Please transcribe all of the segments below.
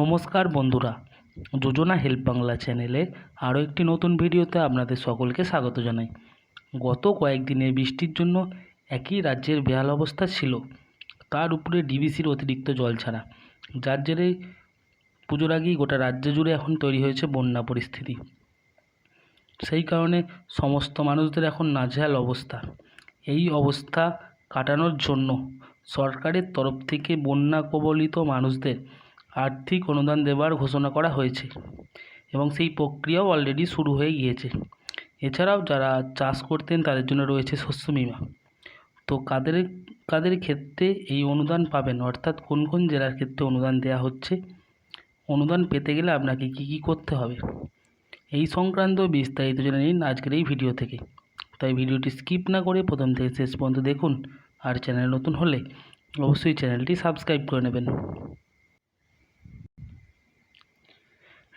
নমস্কার বন্ধুরা, যোজনা হেল্প বাংলা চ্যানেলে আরও একটি নতুন ভিডিওতে আপনাদের সকলকে স্বাগত জানাই। গত কয়েকদিনের বৃষ্টির জন্য একই রাজ্যের বেহাল অবস্থা ছিল, তার উপরে ডিবিসির অতিরিক্ত জল ছাড়া। যার জেরে পুজোর আগেই গোটা রাজ্য জুড়ে এখন তৈরি হয়েছে বন্যা পরিস্থিতি। সেই কারণে সমস্ত মানুষদের এখন নাজেহাল অবস্থা। এই অবস্থা কাটানোর জন্য সরকারের তরফ থেকে বন্যা কবলিত মানুষদের আর্থিক অনুদান দেওয়ার ঘোষণা করা হয়েছে এবং সেই প্রক্রিয়াও অলরেডি শুরু হয়ে গিয়েছে। এছাড়াও যারা চাষ করতেন তাদের জন্য রয়েছে শস্য বিমা। তো কাদের কাদের ক্ষেত্রে এই অনুদান পাবেন? অর্থাৎ কোন কোন জেলার ক্ষেত্রে অনুদান দেওয়া হচ্ছে? অনুদান পেতে গেলে আপনাকে কী কী করতে হবে? এই সংক্রান্ত বিস্তারিত জেনে নিন আজকের এই ভিডিও থেকে। তাই ভিডিওটি স্কিপ না করে প্রথম থেকে শেষ পর্যন্ত দেখুন। আর চ্যানেল নতুন হলে অবশ্যই চ্যানেলটি সাবস্ক্রাইব করে নেবেন।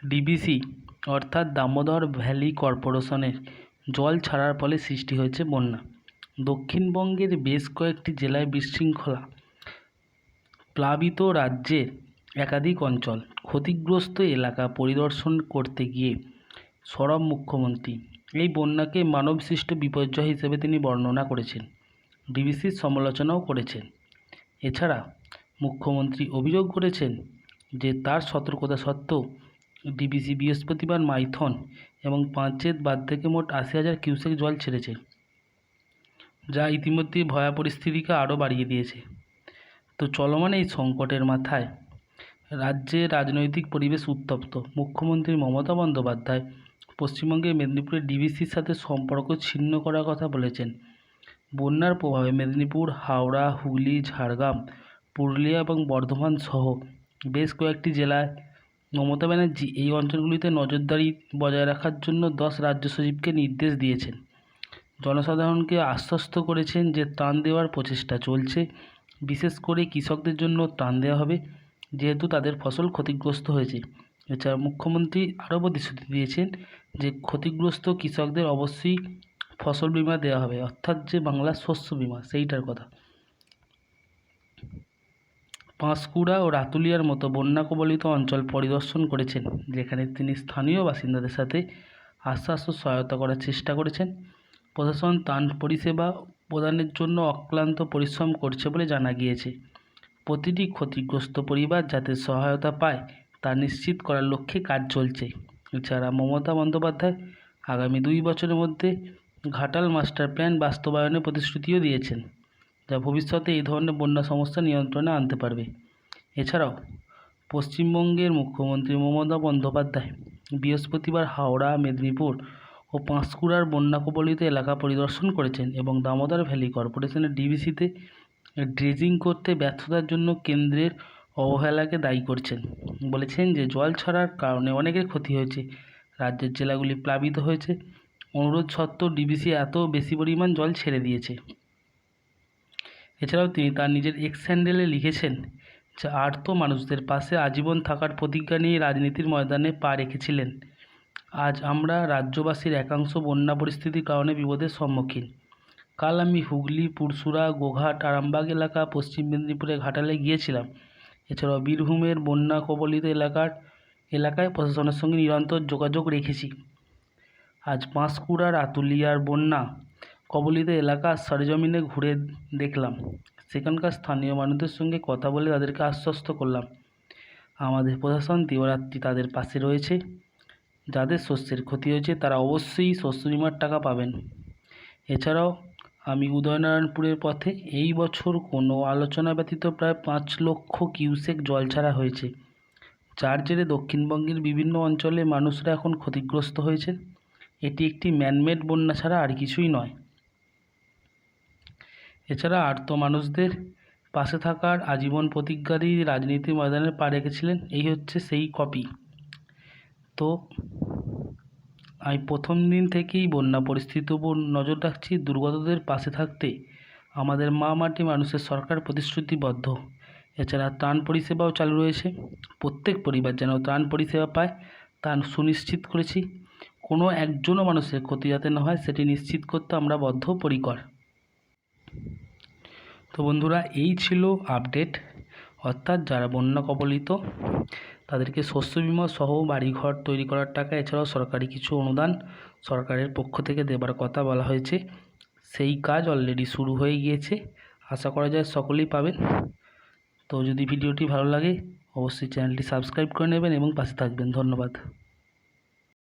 ডিবিসি, অর্থাৎ দামোদর ভ্যালি কর্পোরেশনের জল ছাড়ার ফলে সৃষ্টি হয়েছে বন্যা। দক্ষিণবঙ্গের বেশ কয়েকটি জেলায় বিশৃঙ্খলা প্লাবিত রাজ্যের একাধিক অঞ্চল। ক্ষতিগ্রস্ত এলাকা পরিদর্শন করতে গিয়ে সরব মুখ্যমন্ত্রী। এই বন্যাকে মানবসৃষ্ট বিপর্যয় হিসেবে তিনি বর্ণনা করেছেন। ডিবিসির সমালোচনাও করেছেন। এছাড়া মুখ্যমন্ত্রী অভিযোগ করেছেন যে তার সতর্কতা সত্ত্বেও ডিবিসি বৃহস্পতিবার মাইথন এবং পাঁচেত বাদ থেকে মোট আশি হাজার কিউসেক জল ছেড়েছে, যা ইতিমধ্যেই ভয়া পরিস্থিতিকে আরও বাড়িয়ে দিয়েছে। তো চলমান এই সংকটের মাথায় রাজ্যে রাজনৈতিক পরিবেশ উত্তপ্ত। মুখ্যমন্ত্রী মমতা বন্দ্যোপাধ্যায় পশ্চিমবঙ্গের মেদিনীপুরের ডিবিসির সাথে সম্পর্ক ছিন্ন করার কথা বলেছেন। বন্যার প্রভাবে মেদিনীপুর, হাওড়া, হুগলি, ঝাড়গ্রাম, পুরুলিয়া এবং বর্ধমান সহ বেশ কয়েকটি জেলায় মমতা ব্যানার্জি এই অঞ্চলগুলিতে নজরদারি বজায় রাখার জন্য দশ রাজ্য সচিবকে নির্দেশ দিয়েছেন। জনসাধারণকে আশ্বস্ত করেছেন যে ত্রাণ দেওয়ার প্রচেষ্টা চলছে। বিশেষ করে কৃষকদের জন্য ত্রাণ দেওয়া হবে, যেহেতু তাদের ফসল ক্ষতিগ্রস্ত হয়েছে। এছাড়া মুখ্যমন্ত্রী আরও প্রতিশ্রুতি দিয়েছেন যে ক্ষতিগ্রস্ত কৃষকদের অবশ্যই ফসল বিমা দেওয়া হবে, অর্থাৎ যে বাংলা শস্য বিমা, সেইটার কথা। পাঁশকুড়া ও রাতুলিয়ার মতো বন্যা কবলিত অঞ্চল পরিদর্শন করেছেন, যেখানে তিনি স্থানীয় বাসিন্দাদের সাথে আশ্বাস ও সহায়তা করার চেষ্টা করেছেন। প্রশাসন ত্রাণ পরিষেবা প্রদানের জন্য অক্লান্ত পরিশ্রম করছে বলে জানা গিয়েছে। প্রতিটি ক্ষতিগ্রস্ত পরিবার যাতে সহায়তা পায়, তা নিশ্চিত করার লক্ষ্যে কাজ চলছে। এছাড়া মমতা বন্দ্যোপাধ্যায় আগামী দুই বছরের মধ্যে ঘাটাল মাস্টার প্ল্যান বাস্তবায়নের প্রতিশ্রুতিও দিয়েছেন। যা ভবিষ্যতে এই ধরনের বন্যা সমস্যা নিয়ন্ত্রণে আনতে পারবে। এছাড়াও, পশ্চিমবঙ্গের মুখ্যমন্ত্রী মমতা বন্দ্যোপাধ্যায় বৃহস্পতিবার হাওড়া, মেদিনীপুর ও পাঁশকুড়ার বন্যা কবলিত এলাকা পরিদর্শন করেছেন এবং দামোদর ভ্যালি কর্পোরেশনের ডিবিসিতে ড্রেজিং করতে ব্যর্থতার জন্য কেন্দ্রের অবহেলাকে দায়ী করছেন। বলেছেন যে, জল ছাড়ার কারণে অনেকের ক্ষতি হয়েছে, রাজ্যের জেলাগুলি প্লাবিত হয়েছে। অনুরোধ সত্ত্বেও ডিবিসি এত বেশি পরিমাণ জল ছেড়ে দিয়েছে। এছাড়াও তিনি তার নিজের এক্স হ্যান্ডেলে লিখেছেন, যে আর্ত মানুষদের পাশে আজীবন থাকার প্রতিজ্ঞা নিয়ে রাজনীতির ময়দানে পা রেখেছিলেন। আজ আমরা রাজ্যবাসীর একাংশ বন্যা পরিস্থিতির কারণে বিপদের সম্মুখীন। কাল আমি হুগলি, পুরসুরা, গোঘাট, আরামবাগ এলাকা, পশ্চিম মেদিনীপুরে ঘাটালে গিয়েছিলাম। এছাড়াও বীরভূমের বন্যা কবলিত এলাকার, এলাকায় প্রশাসনের সঙ্গে নিরন্তর যোগাযোগ রেখেছি। আজ পাঁশকুড়ার আতুলিয়ার বন্যা কবলিত এলাকা সরেজমিনে ঘুরে দেখলাম। সেখানকার স্থানীয় মানুষদের সঙ্গে কথা বলে তাদেরকে আশ্বস্ত করলাম। আমাদের প্রশাসন দিবারাত্রি তাদের পাশে রয়েছে। যাদের শস্যের ক্ষতি হয়েছে তারা অবশ্যই শস্য বিমার টাকা পাবেন। এছাড়াও আমি উদয়নারায়ণপুরের পথে এই বছর কোনো আলোচনা ব্যতীত প্রায় পাঁচ লক্ষ কিউসেক জল ছাড়া হয়েছে, যার জেরে দক্ষিণবঙ্গের বিভিন্ন অঞ্চলে মানুষরা এখন ক্ষতিগ্রস্ত হয়েছে এটি একটি ম্যানমেড বন্যা ছাড়া আর কিছুই নয়। এছাড়া আর্ত মানুষদের পাশে থাকার আজীবন প্রতিজ্ঞারই রাজনীতির ময়দানে পা রেখেছিলেন। এই হচ্ছে সেই কপি। তো আমি প্রথম দিন থেকেই বন্যা পরিস্থিতির উপর নজর রাখছি। দুর্গতদের পাশে থাকতে আমাদের মা মাটি মানুষের সরকার প্রতিশ্রুতিবদ্ধ। এছাড়া ত্রাণ পরিষেবাও চালু রয়েছে। প্রত্যেক পরিবার যেন ত্রাণ পরিষেবা পায়, তা সুনিশ্চিত করেছি। কোনো একজনও মানুষের ক্ষতি যাতে না হয়, সেটি নিশ্চিত করতে আমরা বদ্ধপরিকর। তো বন্ধুরা, এই ছিল আপডেট অর্থাৎ যারা বন্যা কবলিত, তাদেরকে শস্য বিমা সহ বাড়িঘর তৈরি করার টাকা, এছাড়াও সরকারি কিছু অনুদান সরকারের পক্ষ থেকে দেবার কথা বলা হয়েছে। সেই কাজ অলরেডি শুরু হয়ে গিয়েছে। আশা করা যায় সকলেই পাবেন। তো যদি ভিডিওটি ভালো লাগে, অবশ্যই চ্যানেলটি সাবস্ক্রাইব করে নেবেন এবং পাশে থাকবেন। ধন্যবাদ।